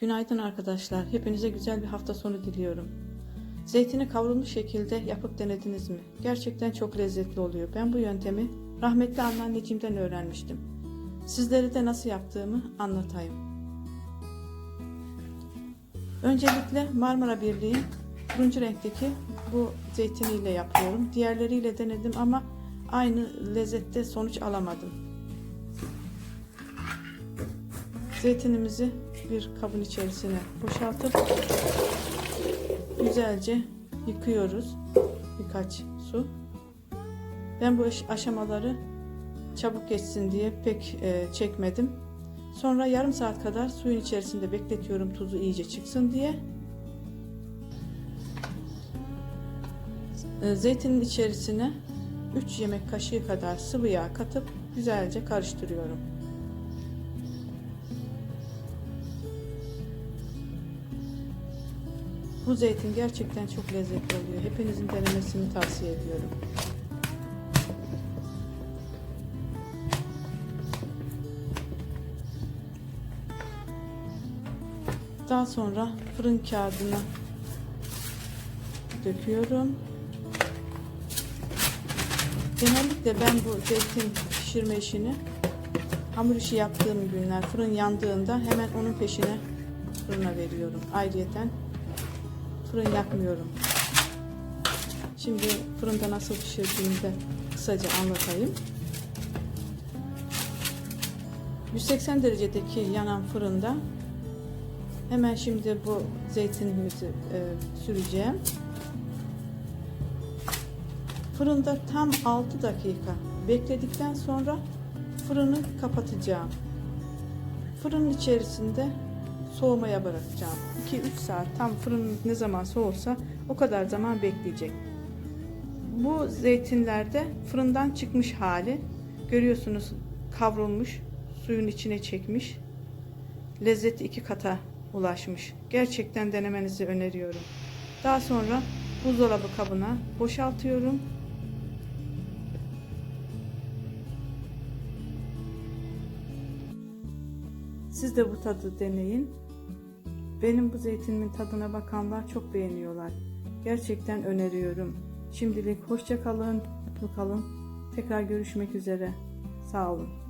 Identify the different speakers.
Speaker 1: Günaydın arkadaşlar. Hepinize güzel bir hafta sonu diliyorum. Zeytini kavrulmuş şekilde yapıp denediniz mi? Gerçekten çok lezzetli oluyor. Ben bu yöntemi rahmetli anneanneciğimden öğrenmiştim. Sizlere de nasıl yaptığımı anlatayım. Öncelikle Marmara Birliği turuncu renkteki bu zeytiniyle yapıyorum. Diğerleriyle denedim ama aynı lezzette sonuç alamadım. Zeytinimizi bir kabın içerisine boşaltıp güzelce yıkıyoruz. Birkaç su. Ben bu aş- aşamaları çabuk geçsin diye pek e, çekmedim. Sonra yarım saat kadar suyun içerisinde bekletiyorum tuzu iyice çıksın diye. E, Zeytinin içerisine 3 yemek kaşığı kadar sıvı yağ katıp güzelce karıştırıyorum. Bu zeytin gerçekten çok lezzetli oluyor. Hepinizin denemesini tavsiye ediyorum. Daha sonra fırın kağıdına döküyorum. Genellikle ben bu zeytin pişirme işini hamur işi yaptığım günler fırın yandığında hemen onun peşine fırına veriyorum. Ayrıyeten fırın yakmıyorum. Şimdi fırında nasıl pişirdiğimi de kısaca anlatayım. 180 derecedeki yanan fırında hemen şimdi bu zeytinimizi e, süreceğim. Fırında tam 6 dakika bekledikten sonra fırını kapatacağım. Fırının içerisinde soğumaya bırakacağım. 2-3 saat tam fırın ne zaman soğursa o kadar zaman bekleyecek. Bu zeytinlerde fırından çıkmış hali görüyorsunuz kavrulmuş suyun içine çekmiş lezzeti iki kata ulaşmış. Gerçekten denemenizi öneriyorum. Daha sonra buzdolabı kabına boşaltıyorum. Siz de bu tadı deneyin. Benim bu zeytinimin tadına bakanlar çok beğeniyorlar. Gerçekten öneriyorum. Şimdilik hoşça kalın, mutlu kalın. Tekrar görüşmek üzere. Sağ olun.